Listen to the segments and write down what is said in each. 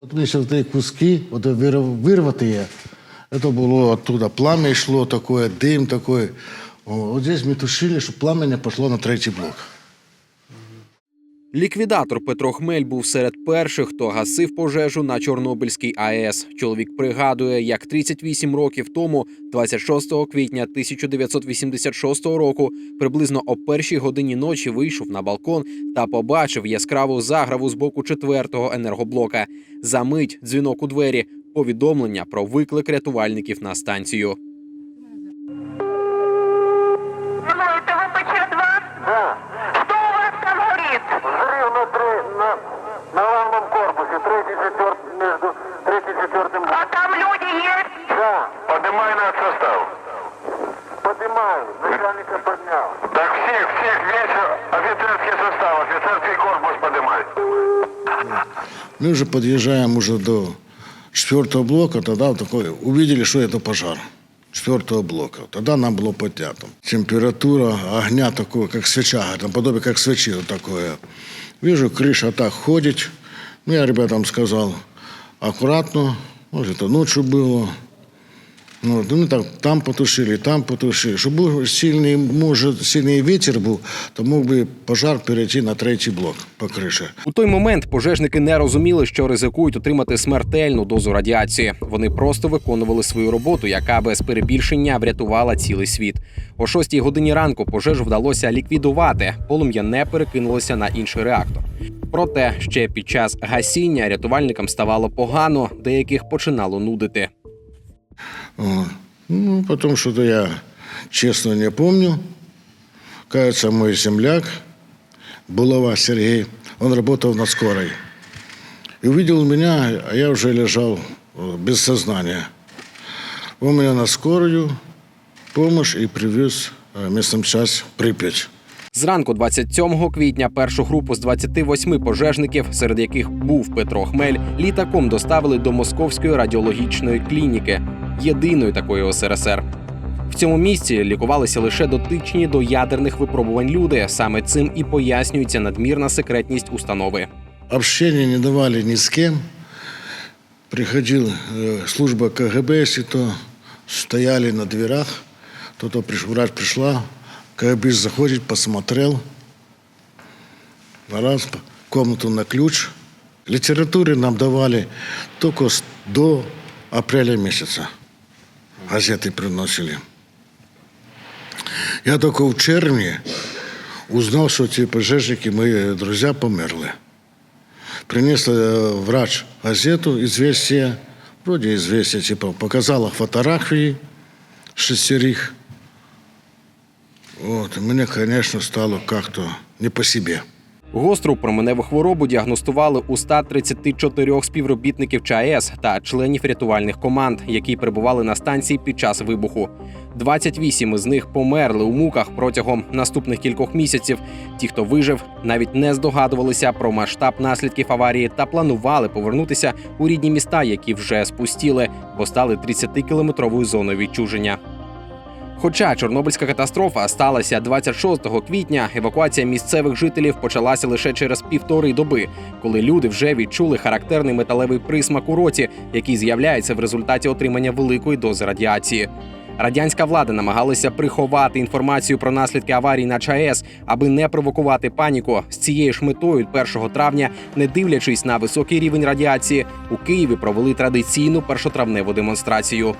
От ще ті куски, от вирвати є, це було оттуда пламя йшло, такое, дим такой. О, От здесь ми тушили, щоб пламя не пішло на третій блок. Ліквідатор Петро Хмель був серед перших, хто гасив пожежу на Чорнобильській АЕС. Чоловік пригадує, як 38 років тому, 26 квітня 1986 року, приблизно о першій годині ночі вийшов на балкон та побачив яскраву заграву з боку четвертого енергоблока. За мить дзвінок у двері, повідомлення про виклик рятувальників на станцію. Поднял. Так всех, всех, весь офицерский состав, офицерский корпус поднимай. Мы уже подъезжаем уже до четвертого блока, тогда такой, увидели, что это пожар четвертого блока. Тогда нам было поднято. Температура огня такого, как свеча, наподобие как свечи вот такое. Вижу, крыша так ходит. Ну, я ребятам сказал, аккуратно, может, это ночью было. Ну, вот, мы так там потушили, там потушили. Чтобы был сильный, может, сильный ветер был, то мог бы пожар перейти на третий блок по крыше. У той момент пожежники не розуміли, що ризикують отримати смертельну дозу радіації. Вони просто виконували свою роботу, яка без перебільшення врятувала цілий світ. О 6 годині ранку пожежу вдалося ліквідувати. Полум'я не перекинулося на інший реактор. Проте ще під час гасіння рятувальникам ставало погано, деяких починало нудити. Ну, потом что-то я честно не помню. Кажется, мой земляк, Булава Сергей, он работал на скорой. И увидел меня, а я уже лежал э, без сознания. Он меня на скорую помощь и привез э, в местном час Припять. Зранку 27 квітня першу групу з 28 пожежників, серед яких був Петро Хмель, літаком доставили до Московської радіологічної клініки, єдиної такої у СРСР. В цьому місці лікувалися лише дотичні до ядерних випробувань люди. Саме цим і пояснюється надмірна секретність установи. Общения не давали ни с кем. Приходил э, служба КГБ, если то стояли на дверях. То-то приш- врач пришла, КГБ заходит, посмотрел. Раз, комнату на ключ. Литературы нам давали только до апреля месяца. Газеты приносили. Я только в червне узнал, что эти пожежники, мои друзья, померли. Принес э, врач газету «Известия», вроде «Известия», типа, показала фотографии шестерых. И мне, конечно, стало как-то не по себе. Гостру променеву хворобу діагностували у 134 співробітників ЧАЕС та членів рятувальних команд, які перебували на станції під час вибуху. 28 із них померли у муках протягом наступних кількох місяців. Ті, хто вижив, навіть не здогадувалися про масштаб наслідків аварії та планували повернутися у рідні міста, які вже спустіли, бо стали 30-кілометровою зоною відчуження. Хоча Чорнобильська катастрофа сталася 26 квітня, евакуація місцевих жителів почалася лише через півтори доби, коли люди вже відчули характерний металевий присмак у роті, який з'являється в результаті отримання великої дози радіації. Радянська влада намагалася приховати інформацію про наслідки аварії на ЧАЕС, аби не провокувати паніку. З цією ж метою 1 травня, не дивлячись на високий рівень радіації, у Києві провели традиційну першотравневу демонстрацію.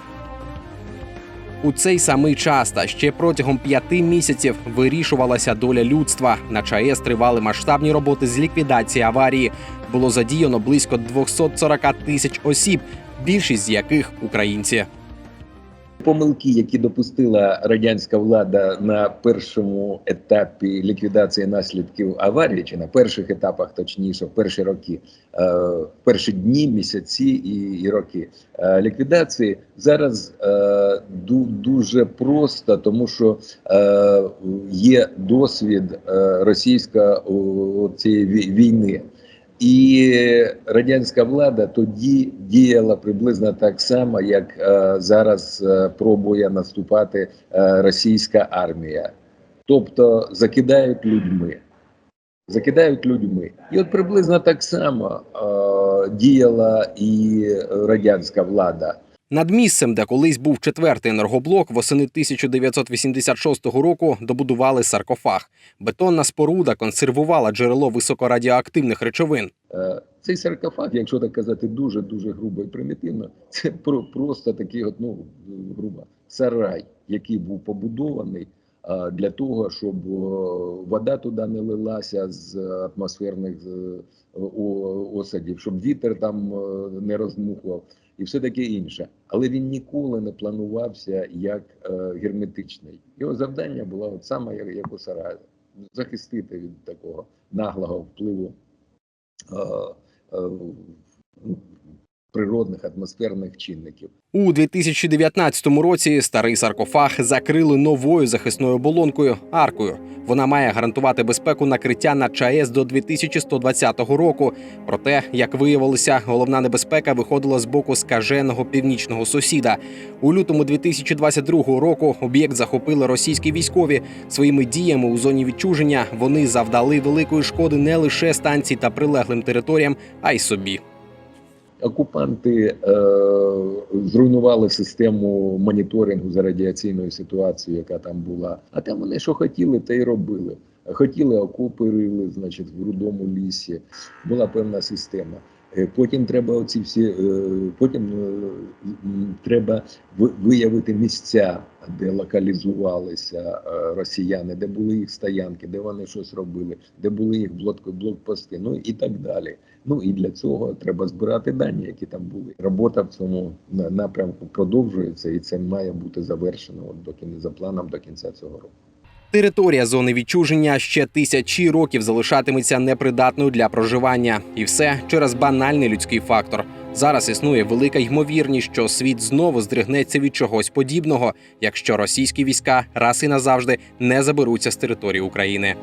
У цей самий час та ще протягом п'яти місяців вирішувалася доля людства. На ЧАЕС тривали масштабні роботи з ліквідації аварії. Було задіяно близько 240 тисяч осіб, більшість з яких українці. Помилки, які допустила радянська влада на першому етапі ліквідації наслідків аварії, чи на перших етапах, точніше, в перші роки, е, в перші дні, місяці і, роки е, ліквідації, зараз е, ду- дуже просто, тому що є досвід російська цієї війни. І радянська влада тоді діяла приблизно так само, як е, зараз е, пробує наступати е, російська армія. Тобто закидають людьми. Закидають людьми. І от приблизно так само е, діяла і радянська влада. Над місцем, де колись був четвертий енергоблок, восени 1986 року добудували саркофаг. Бетонна споруда консервувала джерело високорадіоактивних речовин. Е, Цей саркофаг, якщо так казати, дуже дуже грубо і примітивно, це про просто такий, от, ну грубо, сарай, який був побудований для того, щоб вода туди не лилася з атмосферних е, осадів, щоб вітер там е, не роздмухував і все таке інше. Але він ніколи не планувався як е, герметичний. Його завдання було от саме як, у сараї захистити від такого наглого впливу е, е, природних атмосферних чинників. У 2019 році старий саркофаг закрили новою захисною оболонкою аркою. Вона має гарантувати безпеку накриття на ЧАЕС до 2120 року. Проте, як виявилося, головна небезпека виходила з боку скаженого північного сусіда. У лютому 2022 року об'єкт захопили російські військові. Своїми діями у зоні відчуження вони завдали великої шкоди не лише станції та прилеглим територіям, а й собі. Окупанти е, зруйнували систему моніторингу за радіаційною ситуацією, яка там була. А там вони що хотіли, те й робили. Хотіли окупи рили, значить, в рудому лісі. Була певна система. Е, Потім треба оці всі, е, потім е, треба ви- виявити місця, де локалізувалися росіяни, де були їх стоянки, де вони щось робили, де були їх блок- блокпости, ну і так далі. Ну і для цього треба збирати дані, які там були. Робота в цьому напрямку продовжується, і це має бути завершено от до кінця за планом до кінця цього року. Територія зони відчуження ще тисячі років залишатиметься непридатною для проживання, і все через банальний людський фактор. Зараз існує велика ймовірність, що світ знову здригнеться від чогось подібного, якщо російські війська раз і назавжди не заберуться з території України.